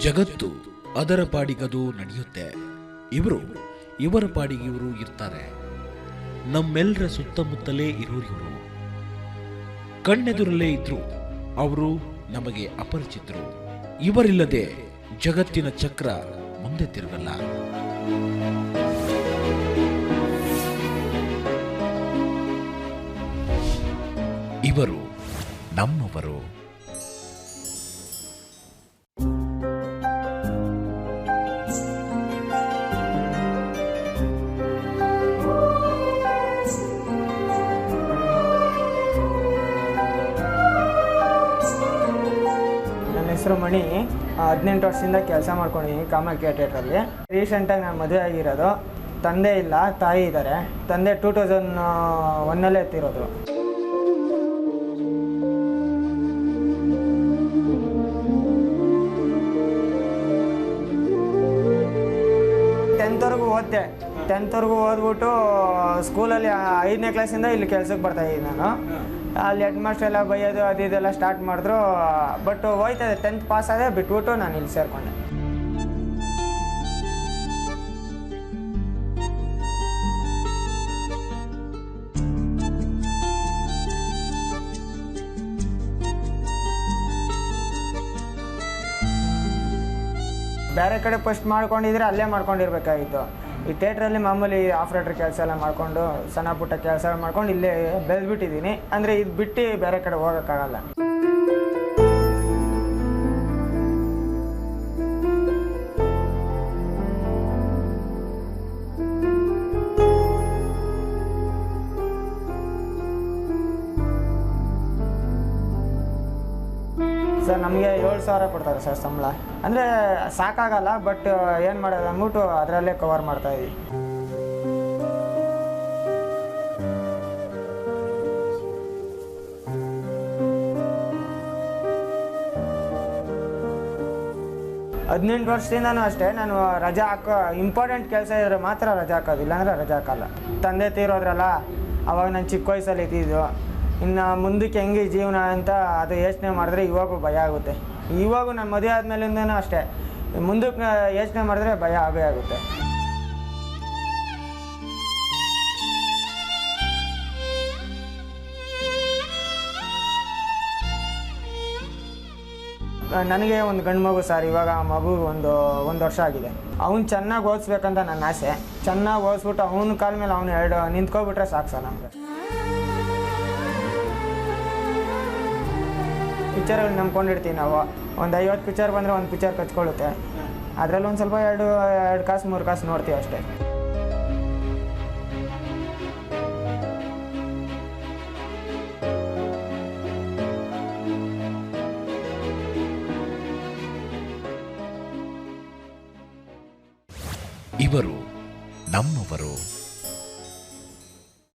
ಜಗತ್ತು ಅದರ ಪಾಡಿಗದು ನಡೆಯುತ್ತೆ. ಇವರು, ಇವರ ಪಾಡಿಗೆ ಇವರು ಇರ್ತಾರೆ. ನಮ್ಮೆಲ್ಲರ ಸುತ್ತಮುತ್ತಲೇ ಇರೋರು ಇವರು. ಕಣ್ಣೆದುರಲ್ಲೇ ಇದ್ರು, ಅವರು ನಮಗೆ ಅಪರಿಚಿತರು. ಇವರಿಲ್ಲದೆ ಜಗತ್ತಿನ ಚಕ್ರ ಮುಂದೆ ತಿರುಗಲ್ಲ. ಇವರು ನಮ್ಮವರು. ಹೆಸರು ಮಣಿ ಹದಿನೆಂಟು ವರ್ಷದಿಂದ ಕೆಲಸ ಮಾಡ್ಕೊಂಡಿದ್ದೀನಿ ಕಾಮಾಖ್ಯ ಥಿಯೇಟ್ರಲ್ಲಿ. ರೀಸೆಂಟಾಗಿ ನಾನು ಮದುವೆ ಆಗಿರೋದು. ತಂದೆ ಇಲ್ಲ, ತಾಯಿ ಇದ್ದಾರೆ ತಂದೆ ಟೂ ತೌಸಂಡ್ ಒನ್ನಲ್ಲೇ ಎತ್ತಿರೋದು. ಟೆಂತ್ವರೆಗೂ ಓದ್ದೆ. ಟೆಂತ್ವರೆಗೂ ಓದ್ಬಿಟ್ಟು ಸ್ಕೂಲಲ್ಲಿ ಐದನೇ ಕ್ಲಾಸಿಂದ ಇಲ್ಲಿ ಕೆಲ್ಸಕ್ಕೆ ಬರ್ತಾ ಇದ್ದೀನಿ ನಾನು. ಅಲ್ಲಿ ಹೆಡ್ ಮಾಸ್ಟರ್ ಎಲ್ಲ ಬೈಯೋದು ಅದು ಇದೆಲ್ಲ ಸ್ಟಾರ್ಟ್ ಮಾಡಿದ್ರು. ಬಟ್ ಹೋಯ್ತದೆ ಟೆಂತ್ ಪಾಸ್ ಆದರೆ ಬಿಟ್ಬಿಟ್ಟು ನಾನು ಇಲ್ಲಿ ಸೇರಿಕೊಂಡೆ. ಬೇರೆ ಕಡೆ ಫಸ್ಟ್ ಮಾಡ್ಕೊಂಡಿದ್ರೆ ಅಲ್ಲೇ ಮಾಡ್ಕೊಂಡಿರ್ಬೇಕಾಗಿತ್ತು. ಈ ಥಿಯೇಟ್ರಲ್ಲಿ ಮಾಮೂಲಿ ಆಪ್ರೇಟರ್ ಕೆಲಸ ಎಲ್ಲ ಮಾಡಿಕೊಂಡು ಸಣ್ಣ ಪುಟ್ಟ ಕೆಲಸ ಮಾಡ್ಕೊಂಡು ಇಲ್ಲೇ ಬೆಳೆದ್ಬಿಟ್ಟಿದ್ದೀನಿ. ಅಂದರೆ ಇದು ಬಿಟ್ಟು ಬೇರೆ ಕಡೆ ಹೋಗೋಕ್ಕಾಗಲ್ಲ. ಸರ್, ನಮಗೆ ಏಳು ಸಾವಿರ ಕೊಡ್ತಾರೆ ಸರ್ ಸಂಬಳ. ಅಂದರೆ ಸಾಕಾಗಲ್ಲ ಬಟ್ ಏನು ಮಾಡೋದು, ಅಂದ್ಬಿಟ್ಟು ಅದರಲ್ಲೇ ಕವರ್ ಮಾಡ್ತಾ ಇದೀವಿ. ಹದಿನೆಂಟು ವರ್ಷದಿಂದನೂ ಅಷ್ಟೇ, ನಾನು ರಜಾ ಹಾಕೋ ಇಂಪಾರ್ಟೆಂಟ್ ಕೆಲಸ ಇದ್ರೆ ಮಾತ್ರ ರಜಾ ಹಾಕೋದು ಇಲ್ಲಾಂದರೆ ರಜಾ ಹಾಕಲ್ಲ. ತಂದೆ ತೀರೋದ್ರಲ್ಲ, ಅವಾಗ ನಾನು ಚಿಕ್ಕ ವಯಸ್ಸಲ್ಲಿ ಇದ್ದಿದ್ದು. ಇನ್ನು ಮುಂದಕ್ಕೆ ಹೆಂಗೆ ಜೀವನ ಅಂತ ಅದು ಯೋಚನೆ ಮಾಡಿದ್ರೆ ಇವಾಗೂ ಭಯ ಆಗುತ್ತೆ. ಇವಾಗೂ ನಾನು ಮದುವೆ ಆದಮೇಲಿಂದನೂ ಅಷ್ಟೇ. ಮುಂದಕ್ಕೆ ಯೋಚನೆ ಮಾಡಿದ್ರೆ ಭಯ ಆಗೇ ಆಗುತ್ತೆ. ನನಗೆ ಒಂದು ಗಂಡು ಮಗು ಸರ್, ಇವಾಗ ಆ ಮಗು ಒಂದು ಒಂದು ವರ್ಷ ಆಗಿದೆ. ಅವ್ನು ಚೆನ್ನಾಗಿ ಓದಿಸ್ಬೇಕಂತ ನನ್ನ ಆಸೆ. ಚೆನ್ನಾಗಿ ಓದಿಸ್ಬಿಟ್ಟು ಅವನ ಕಾಲ ಮೇಲೆ ಅವ್ನು ಎರಡು ನಿಂತ್ಕೊಬಿಟ್ರೆ ಸಾಕು ಸರ್ ನಮಗೆ. ಪಿಕ್ಚರ್ಗಳು ನಂಬ್ಕೊಂಡಿರ್ತೀವಿ ನಾವು. ಒಂದು ಐವತ್ತು ಪಿಕ್ಚರ್ ಬಂದರೆ ಒಂದು ಪಿಕ್ಚರ್ ಕಚ್ಕೊಳ್ಳುತ್ತೆ. ಅದರಲ್ಲಿ ಒಂದು ಸ್ವಲ್ಪ ಎರಡು ಎರಡು ಕಾಸು, ಮೂರು ಕಾಸು ನೋಡ್ತೀವಿ ಅಷ್ಟೇ. ಇವರು ನಮ್ಮವರು.